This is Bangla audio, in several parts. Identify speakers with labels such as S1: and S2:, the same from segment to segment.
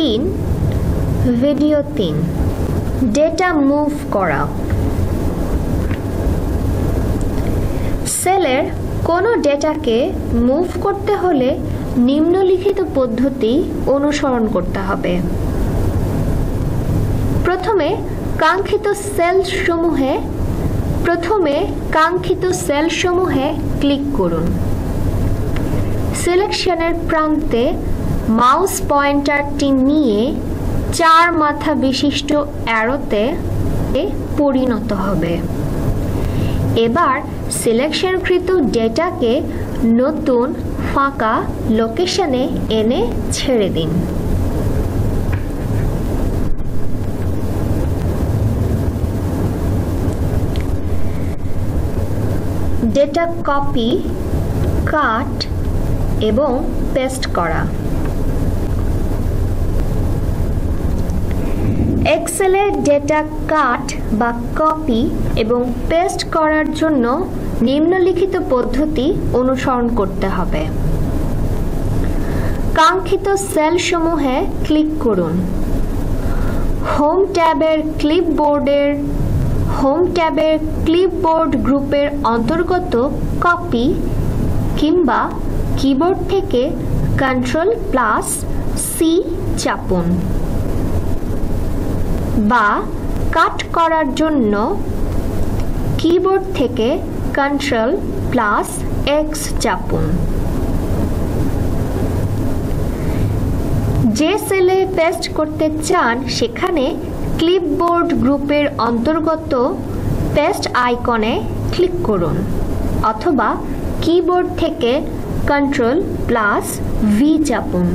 S1: তিন ভিডিও তিন। ডেটা মুভ করা। সেলের কোনো ডেটাকে মুভ করতে হলে নিম্নলিখিত পদ্ধতি অনুসরণ করতে হবে। প্রথমে কাঙ্ক্ষিত সেল সমূহে প্রথমে কাঙ্ক্ষিত সেল সমূহে ক্লিক করুন সিলেকশনের প্রান্তে মাউস পয়েন্টারটি নিয়ে চার মাথা বিশিষ্ট অ্যারোতে পরিণত হবে। এবার সিলেকশনকৃত ডেটাকে নতুন ফাঁকা লোকেশনে এনে ছেড়ে দিন। ডেটা কপি, কাট এবং পেস্ট করা। এক্সেলের ডেটা কাট বা কপি এবং পেস্ট করার জন্য নিম্নলিখিত পদ্ধতি অনুসরণ করতে হবে। কাঙ্ক্ষিত সেলসমূহে ক্লিক করুন। হোম ট্যাবের ক্লিপবোর্ডের হোম ট্যাবের ক্লিপবোর্ড গ্রুপের অন্তর্গত কপি কিংবা কিবোর্ড থেকে কন্ট্রোল প্লাস সি চাপুন। বা কাট করার জন্য কিবোর্ড থেকে কন্ট্রোল প্লাস এক্স চাপুন। যে সেলে পেস্ট করতে চান, সেখানে ক্লিপবোর্ড গ্রুপের অন্তর্গত পেস্ট আইকনে ক্লিক করুন, অথবা কিবোর্ড থেকে কন্ট্রোল প্লাস ভি চাপুন।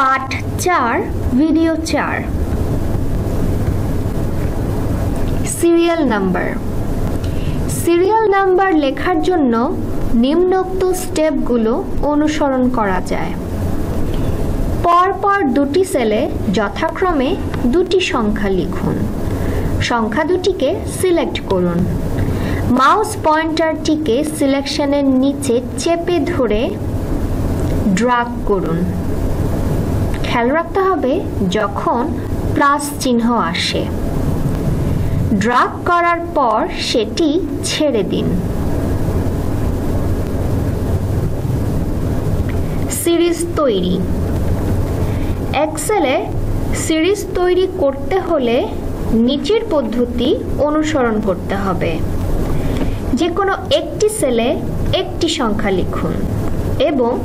S1: পাঠ চার ভিডিও চার। সিরিয়াল নাম্বার সিরিয়াল নাম্বার লেখার জন্য নিম্নোক্ত স্টেপগুলো অনুসরণ করা যায়। পরপর দুটি সেলে যথাক্রমে দুটি সংখ্যা লিখুন। সংখ্যা দুটিকে সিলেক্ট করুন। মাউস পয়েন্টারটিকে সিলেকশনের নিচে চেপে ধরে ড্রাগ করুন। খেয়াল রাখতে হবে যখন প্লাস চিহ্ন আসে। ড্রাগ করার পর সেটি ছেড়ে দিন। সিরিজ তৈরি। এক্সেলে সিরিজ তৈরি করতে হলে নিচের পদ্ধতি অনুসরণ করতে হবে। যে কোনো একটি সেলে একটি সংখ্যা লিখুন এবং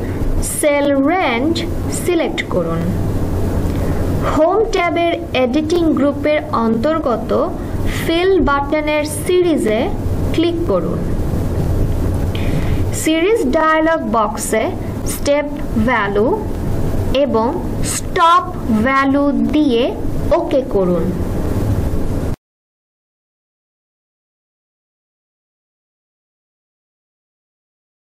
S1: সেল রেঞ্জ সিলেক্ট করুন। হোম ট্যাবের এডিটিং গ্রুপের অন্তর্গত ফিল বাটনের সিরিজে ক্লিক করুন। সিরিজ ডায়ালগ বক্সে স্টেপ ভ্যালু এবং স্টপ ভ্যালু দিয়ে ওকে করুন।